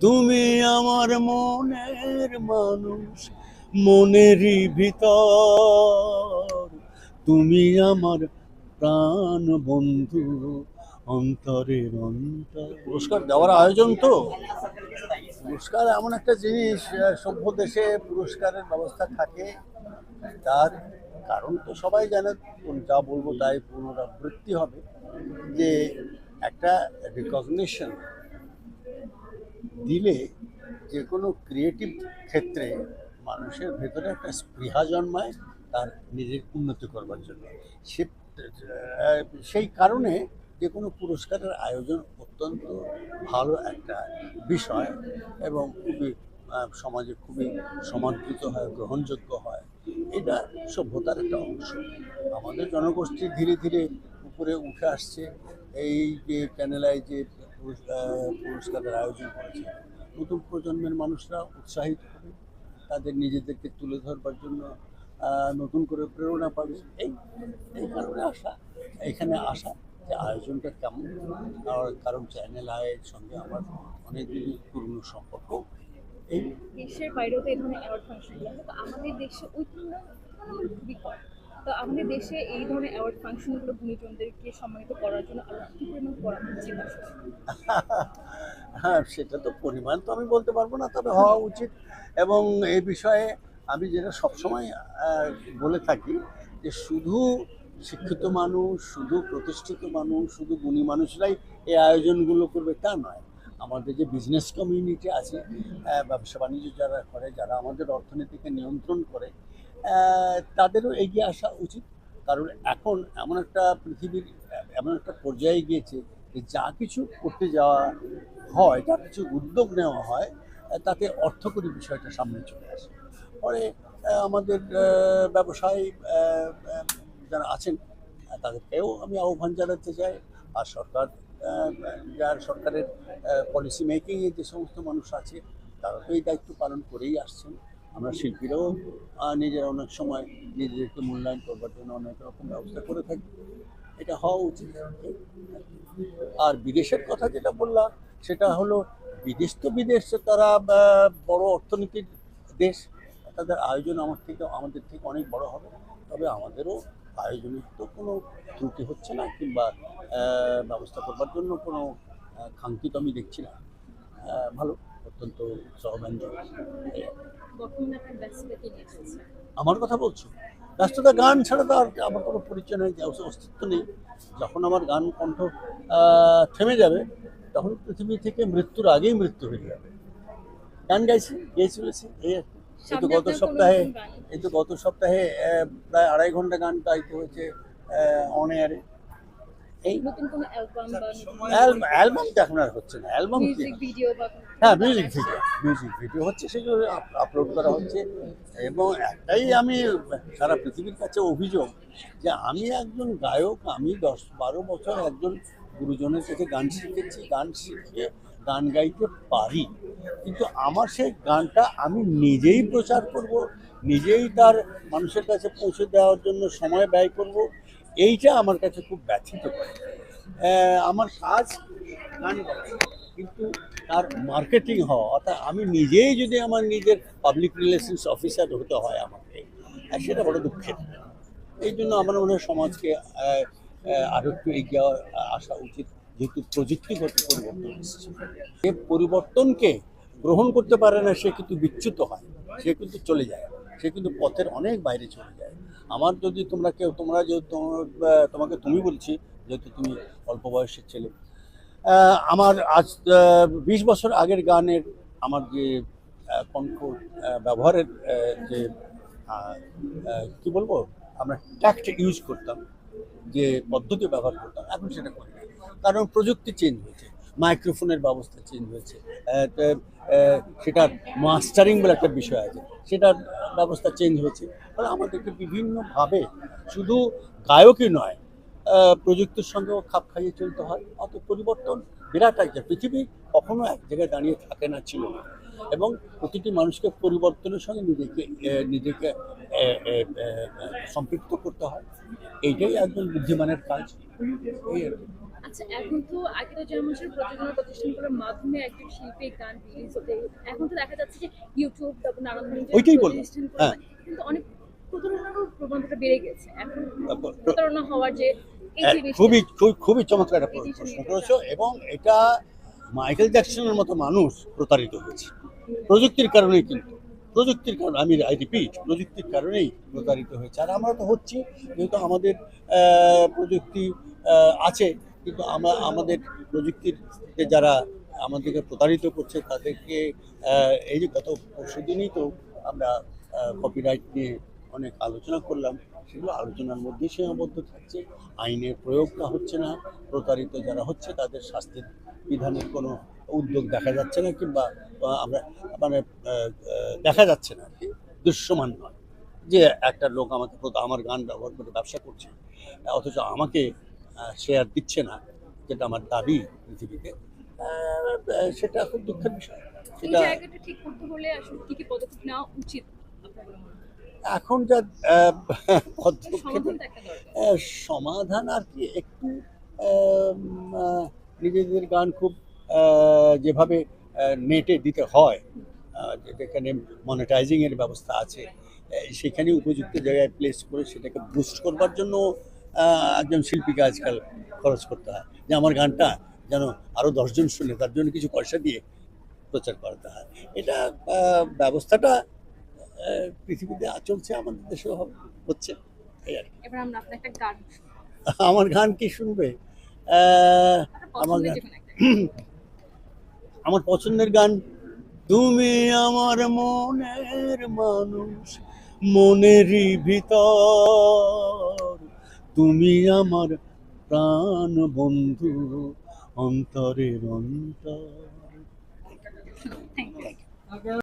তুমি আমার মনের মানুষ মনেরই ভিতর। তুমি আমার প্রাণ বন্ধু, অন্তরের অন্তর। পুরস্কার দেওয়ার আয়োজন তো? পুরস্কার এমন একটা জিনিস সভ্য দেশে পুরস্কারের ব্যবস্থা থাকে। তার কারণ তো সবাই জানে যা বলব তাই পুনরাবৃত্তি হবে। যে একটা রিকগনিশন দিলে যে কোনো ক্রিয়েটিভ ক্ষেত্রে মানুষের ভেতরে একটা স্পৃহা জন্মায় তার নিজের উন্নতি করবার জন্য। সে, সেই কারণে যে কোনো পুরস্কারের আয়োজন অত্যন্ত ভালো একটা বিষয় এবং খুবই সমাজে খুবই সমাদৃত হয়, গ্রহণযোগ্য হয়। এটা সভ্যতার একটা অংশ। আমাদের জনগোষ্ঠী ধীরে ধীরে উপরে উঠে আসছে। এই যে প্যানেলায় যে পুরস্কারের আয়োজন করেছে। নতুন প্রজন্মের মানুষরা উৎসাহিত হবে, তাদের নিজেদেরকে তুলে ধরবার জন্য নতুন করে প্রেরণা পাবে। এই এই কারণে আসা, এখানে আসা যে আয়োজনটা কেমন। আর কারণ চ্যানেল আয়ের সঙ্গে আমার অনেক পুরনো সম্পর্ক। এই দেশের বাইরেও তো এই ধরনের অ্যাওয়ার্ড তো আমাদের দেশে ওই খুবই কম। তো আমাদের দেশে এই ধরনের অ্যাওয়ার্ড ফাংশনগুলো গুণীজনদেরকে সম্মানিত করার জন্য আরও কি পরিমাণ করা উচিত। হ্যাঁ সেটা তো পরিমাণ তো আমি বলতে পারব না, তবে হওয়া উচিত। এবং এই বিষয়ে আমি যেটা সবসময় বলে থাকি যে শুধু শিক্ষিত মানুষ, শুধু প্রতিষ্ঠিত মানুষ, শুধু গুণী মানুষরাই এই আয়োজনগুলো করবে তা নয়। আমাদের যে বিজনেস কমিউনিটি আছে ব্যবসা বাণিজ্য যারা করে, যারা আমাদের অর্থনীতিকে নিয়ন্ত্রণ করে তাদেরও এগিয়ে আসা উচিত। কারণ এখন এমন একটা পৃথিবীর, এমন একটা পর্যায়ে গিয়েছে যে যা কিছু করতে যাওয়া হয়, যা কিছু উদ্যোগ নেওয়া হয়, তাতে অর্থকরী বিষয়টা সামনে চলে আসে। পরে আমাদের ব্যবসায়ী যারা আছেন, তাদেরকেও আমি আহ্বান জানাতে চাই। আর সরকার যার সরকারের পলিসি মেকিংয়ে যে সমস্ত মানুষ আছে, তারা তো এই দায়িত্ব পালন করেই আসছেন। আমরা শিল্পীরাও নিজেরা অনেক সময় নিজেদেরকে মূল্যায়ন করবার জন্য অনেক রকম ব্যবস্থা করে থাকি। এটা হওয়া উচিত। আর বিদেশের কথা যেটা বললাম, সেটা হলো বিদেশ তো বিদেশ, তারা বড় অর্থনীতির দেশ। তাদের আয়োজন আমার থেকে, আমাদের থেকে অনেক বড় হবে। তবে আমাদেরও আয়োজনের তো কোনো ত্রুটি হচ্ছে না কিংবা ব্যবস্থা করবার জন্য কোনো খামতি তো আমি দেখছি না। ভালো। অত্যন্ত চলছে? আমার কথা বলছো? ব্যস্ততা গান ছাড়া তো আর আমার কোনো পরিচয় নেই অস্ত- অস্তিত্ব নেই। যখন আমার গান কণ্ঠ থেমে যাবে তখন পৃথিবী থেকে মৃত্যুর আগেই মৃত্যু হয়ে যাবে। গান গাইছি গেয়ে চলেছি এই আর। এই তো গত সপ্তাহে এই তো গত সপ্তাহে প্রায় আড়াই ঘণ্টা গান গাইতে হয়েছে অন এয়ারে এই নতুন কোনো অ্যালবাম বা অ্যালবাম এখন আর হচ্ছে না অ্যালবাম মিউজিক ভিডিও বা হ্যাঁ মিউজিক ভিডিও মিউজিক ভিডিও হচ্ছে সেগুলো আপলোড করা হচ্ছে। এবং একটাই আমি সারা পৃথিবীর কাছে অভিযোগ যে আমি একজন গায়ক আমি দশ বারো বছর একজন গুরুজনের কাছে গান শিখেছি গান শিখে গান গাইতে পারি। কিন্তু আমার সেই গানটা আমি নিজেই প্রচার করব নিজেই তার মানুষের কাছে পৌঁছে দেওয়ার জন্য সময় ব্যয় করব এইটা আমার কাছে খুব ব্যথিত করে। আমার কাজ গান কিন্তু তার মার্কেটিং হওয়া অর্থাৎ আমি নিজেই যদি আমার নিজের পাবলিক রিলেশনস অফিসার হতে হয় আমাকে সেটা বড় দুঃখের এই জন্য আমার মনে হয় সমাজকে আহ, আহ, আরও একটু এগিয়ে আসা উচিত যেহেতু প্রযুক্তিগত পরিবর্তন এসেছে। পরিবর্তনকে গ্রহণ করতে পারে না সে কিন্তু বিচ্যুত হয় সে কিন্তু চলে যায় সে কিন্তু পথের অনেক বাইরে চলে যায়। আমার যদি তোমরা কেউ, তোমরা যেহেতু তোমাকে তুমি বলছি, যেহেতু তুমি অল্প বয়সের ছেলে আমার আজ বিশ বছর আগের গানের আমার যে কণ্ঠ ব্যবহারের যে কি বলব? আমরা ট্যাক্ট ইউজ করতাম, যে পদ্ধতি ব্যবহার করতাম, এখন সেটা করি কারণ প্রযুক্তি চেঞ্জ হয়েছে। মাইক্রোফোনের ব্যবস্থা চেঞ্জ হয়েছে। সেটার মাস্টারিং বলে একটা বিষয় আছে। সেটার ব্যবস্থা চেঞ্জ হয়েছে। ফলে আমাদেরকে বিভিন্নভাবে শুধু গায়কই নয় প্রযুক্তির সঙ্গেও খাপ খাইয়ে চলতে হয়। অত পরিবর্তন বিরাট একটা পৃথিবী কখনো এক জায়গায় দাঁড়িয়ে থাকে না, ছিল না। এবং প্রতিটি মানুষকে পরিবর্তনের সঙ্গে নিজেকে নিজেকে সম্পৃক্ত করতে হয়। এইটাই একজন বুদ্ধিমানের কাজ। এই আর। আচ্ছা এখন তো আগে তো যেমন প্রযোজনা প্রতিষ্ঠানগুলোর মাধ্যমে একজন শিল্পীর গান রিলিজ হতে এখন তো দেখা যাচ্ছে যে ইউটিউব তারপর নানা ধরনের ওইটাই বললাম, হ্যাঁ। কিন্তু অনেক প্রতারণারও প্রবণতাটা বেড়ে গেছে। এখন প্রতারণা হওয়ার যে হ্যাঁ, খুবই- খুবই চমৎকার একটা প্রশ্ন করেছ এবং এটা মাইকেল জ্যাকসনের মতো মানুষ প্রতারিত হয়েছে। প্রযুক্তির কারণেই কিন্তু প্রযুক্তির কারণে আমি আই রিপিট প্রযুক্তির কারণেই প্রতারিত হয়েছে। আর আমরা তো হচ্ছি যেহেতু আমাদের প্রযুক্তি আছে কিন্তু আমরা, আমাদের প্রযুক্তির যারা আমাদেরকে প্রতারিত করছে, তাদেরকে এই যে গত পরশু দিনই তো আমরা কপিরাইট নিয়ে অনেক আলোচনা করলাম। সেগুলো আলোচনার মধ্যে সীমাবদ্ধ থাকছে। আইনের প্রয়োগটা হচ্ছে না। প্রতারিত যারা হচ্ছে, তাদের শাস্তির বিধানের কোনো উদ্যোগ দেখা যাচ্ছে না কিংবা আমরা মানে দেখা যাচ্ছে না আর কি দৃশ্যমান নয়। যে একটা লোক আমাকে আমার গান ব্যবহার করে ব্যবসা করছে, অথচ আমাকে শেয়ার দিচ্ছে না যেটা আমার দাবি পৃথিবীতে। সেটা খুব দুঃখের বিষয়। সেটা জায়গাটা ঠিক করতে হলে আসলে কি কি পদক্ষেপ নেওয়া উচিত আপনার বলে? এখন যা পদক্ষেপ সমাধান আর কি একটু নিজেদের গান খুব যেভাবে নেটে দিতে হয় যেখানে মনিটাইজিংয়ের ব্যবস্থা আছে সেখানে উপযুক্ত জায়গায় প্লেস করে সেটাকে বুস্ট করবার জন্য একজন শিল্পীকে আজকাল খরচ করতে হয়। যে আমার গানটা যেন আরও দশজন শুনে তার জন্য কিছু পয়সা দিয়ে প্রচার করাতে হয়। এটা ব্যবস্থাটা পৃথিবীতে চলছে আমাদের দেশেও হচ্ছে এই আর আমরা গান কি শুনবে? আমার গান- আমার পছন্দের গান তুমি আমার মনের মানুষ মনেরই ভিতর। তুমি আমার প্রাণ বন্ধু অন্তরের অন্তর।